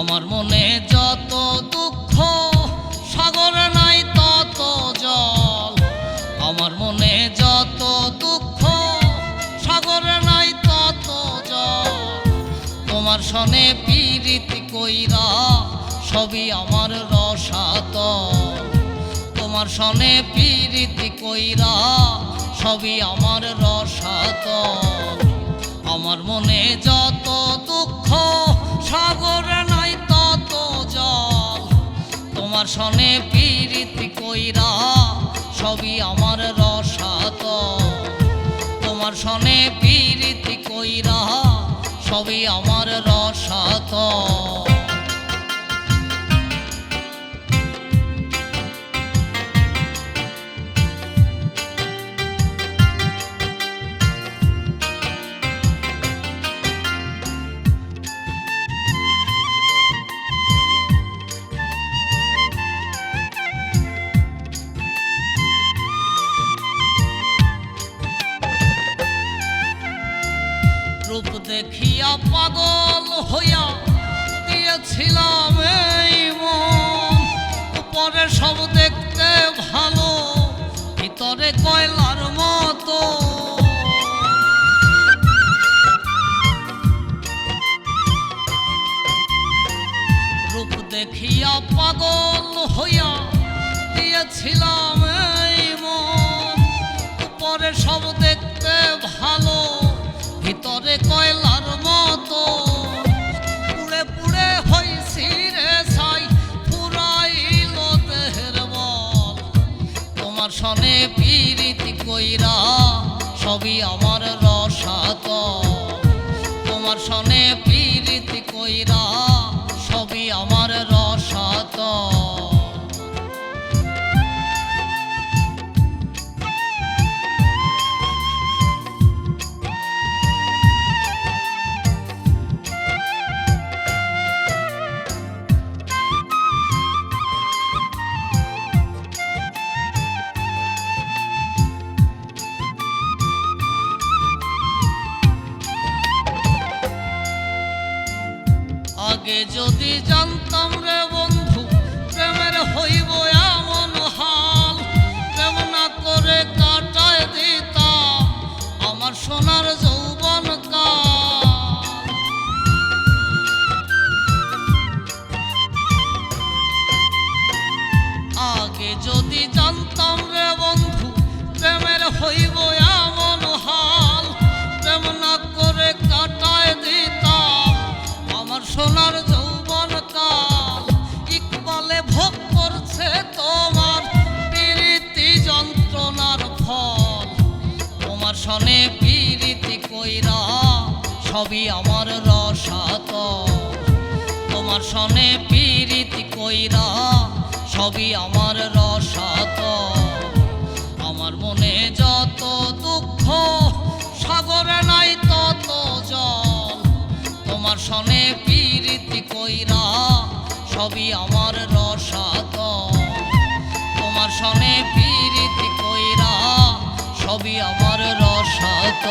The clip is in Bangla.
আমার মনে যত দুঃখ, সাগর নাই তত জল। আমার মনে যত দুঃখ, সাগর নাই তত জল। তোমার সনে পীড়িত কইরা সবই আমার রসাত তোমার সনে পীড়িত কইরা সবই আমার রসাত আমার মনে যত দুঃখ তোমার সনে পীরিতি কইরা সবই আমার রসাত। তোমার সনে পীড়িত কইরা সবই আমার রসাত। দেখিয়া পাগল হইয়া দিয়েছিলাম এই মন। উপরে সব দেখতে ভালো, ভিতরে কয়লার মতো। রূপ দেখিয়া পাগল হইয়া দিয়েছিলাম এই মন। উপরে সব দেখতে ভালো ভিতরে কয়লার মতো। পুড়ে পুড়ে হইছি রে ছাই, পুরাইল দেহের বল। তোমার সনে পীরিতি কইরা সবই আমার আগে যদি জানতাম রে বন্ধু, প্রেমের হইব এমন হাল। প্রেম না করে কাটায় দিতাম আমার সোনার যৌবন কাল। আগে যদি জানতাম রে বন্ধু, প্রেমের হইব সোনার যৌবন কাল। ইকবালে ভোগ করছে তোমার প্রীতি যন্ত্রণার ফল। তোমার সনে প্রীতি কইরা সবই আমার রসাত তোমার সনে প্রীতি কইরা সবই আমার রসাত তোমার সনে পীরিতি কইরা সবই আমার রসাত। তোমার সনে পীরিতি কইরা সবই আমার রসাত।